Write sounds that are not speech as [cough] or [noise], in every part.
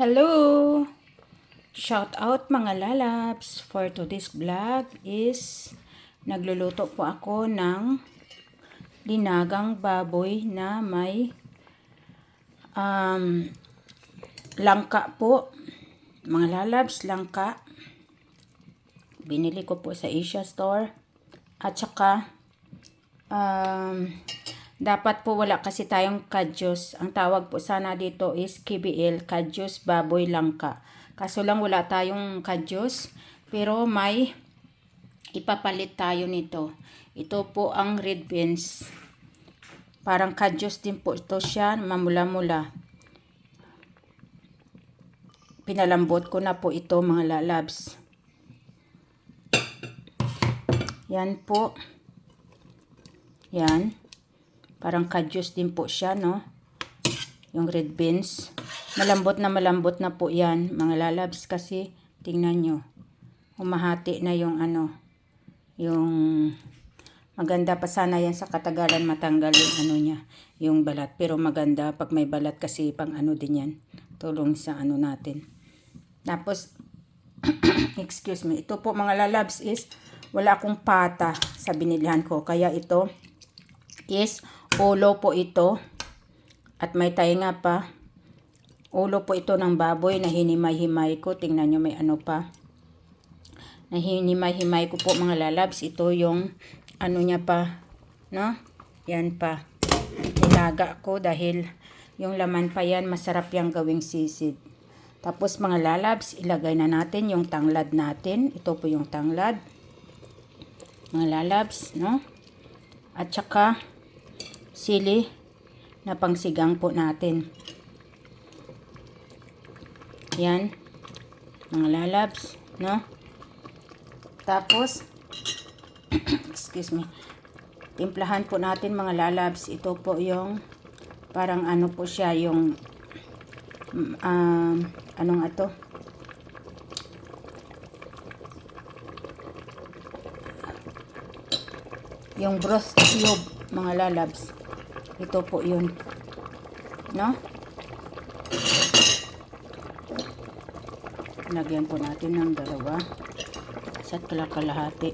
Hello! Shout out mga lalabs! For today's vlog is nagluluto po ako ng linagang baboy na may um, langka po. Mga lalabs, langka. Binili ko po sa Asia Store. At saka um, dapat po wala kasi tayong kadyos. Ang tawag po sana dito is KBL, kadyos baboy langka. Kaso lang wala tayong kadyos, pero may ipapalit tayo nito. Ito po ang red beans. Parang kadyos din po ito siya, mamula-mula. Pinalambot ko na po ito mga lalabs. Yan po. Yan. Parang kadyos din po siya, no? Yung red beans. Malambot na malambot na po yan, mga lalabs, kasi tingnan nyo. Humahati na yung ano, yung maganda pa sana yan sa katagalan matanggal yung ano niya, yung balat. Pero maganda pag may balat kasi pang ano din yan. Tulong sa ano natin. Tapos, [clears throat] excuse me, ito po mga lalabs is wala akong pata sa binilihan ko. Kaya ito is ulo po ito. At may tainga pa. Ulo po ito ng baboy na hinimay-himay ko. Tingnan nyo may ano pa. Na hinimay-himay ko po mga lalabs. Ito yung ano niya pa. No? Yan pa. Nilaga ko dahil yung laman pa yan masarap yung gawing sisid. Tapos mga lalabs, ilagay na natin yung tanglad natin. Ito po yung tanglad. Mga lalabs, no? At saka sili na pangsigang po natin. Yan. Mga lalabs, no? Tapos, [clears throat] excuse me, timplahan po natin mga lalabs. Ito po yung, parang ano po siya, yung, um, anong ato? Yung broth cube, mga lalabs. Ito po yun. No? Lagyan po natin ng dalawa. Isa't kalakalahati.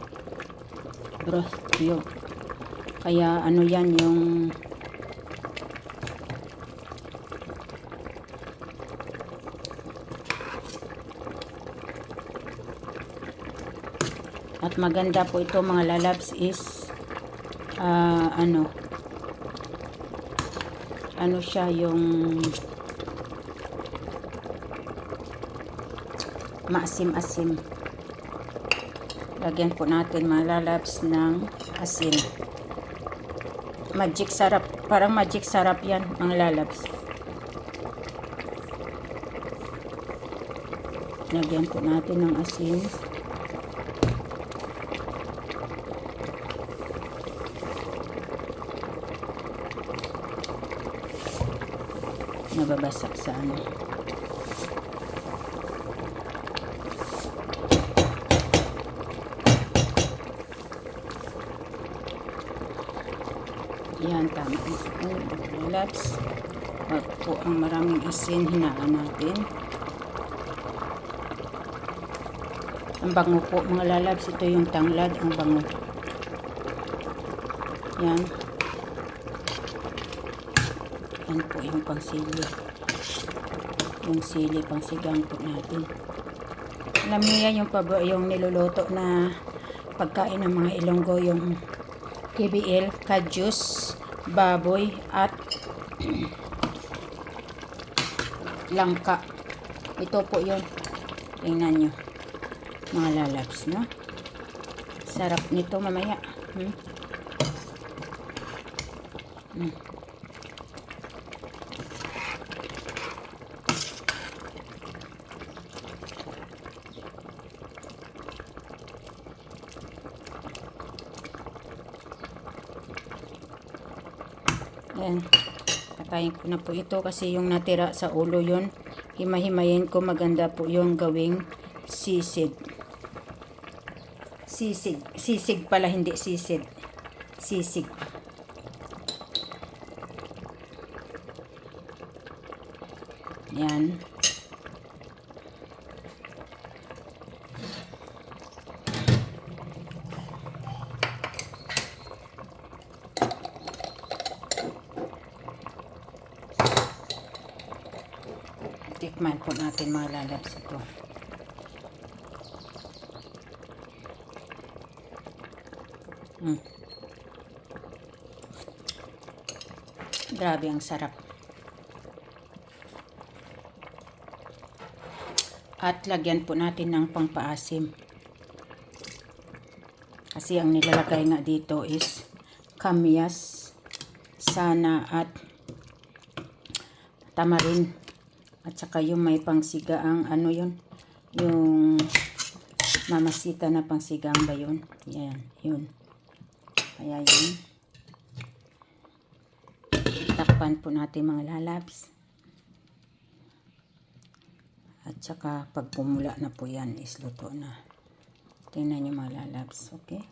Broth cube. Kaya ano yan yung At maganda po ito mga lalabs is uh, ano ano siya yung maasim-asim. Lagyan po natin mga lalabs ng asin. Magic sarap. Parang magic sarap yan mga lalabs. Lagyan po natin ng asin. Nababasak sa ano. Yan, tama. Relax. Wag po ang maraming asin, hinaan natin. Ang bango po, mga lalabs. Ito yung tanglad, ang bango. Yan. Yan po yung pangsili. Yung sili pangsigang po natin. Alam niyo yan yung, pab- yung niluluto na pagkain ng mga ilonggo yung KBL, kadyus, baboy, at [clears throat] langka. Ito po yun. Tingnan nyo. Mga lalabs, no? Sarap nito mamaya. Hmm? Hmm. Ayan. Patayin ko na po ito kasi yung natira sa ulo yun. Himahimayin ko maganda po yung gawing sisig. Sisig. Sisig pala, hindi sisid. Sisig. Yan. Tikman po natin mga lalabs ito. Mm. Grabe ang sarap. At lagyan po natin ng pangpaasim. Kasi ang nilalagay nga dito is kamyas, sana at tamarin. At saka yung may pangsiga ang ano yun, yung mamasita na pangsigang ba yun? Yan, yun. Kaya yun. Takpan po natin mga lalabs. At saka pag pumula na po yan is luto na. Tingnan nyo mga lalabs, okay?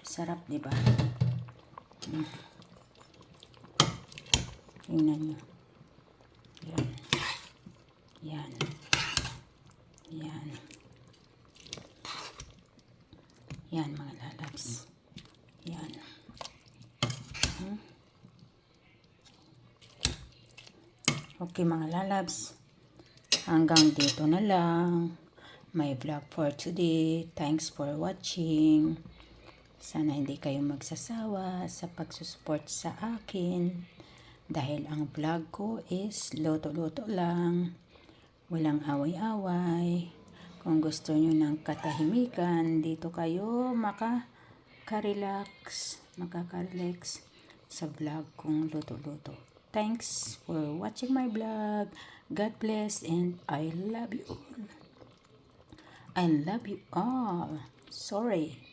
Sarap, di ba? Mm. Tingnan nyo. Yan. Yan. Yan. Mga lalabs. Yan. Hmm? Okay mga lalabs. Hanggang dito na lang. My vlog for today. Thanks for watching. Sana hindi kayo magsasawa sa pagsusupport sa akin. Dahil ang vlog ko is loto-loto lang. Walang away-away. Kung gusto nyo ng katahimikan, dito kayo makaka-relax, makaka-relax sa vlog kong luto-luto. Thanks for watching my vlog. God bless and I love you all. I love you all. Sorry.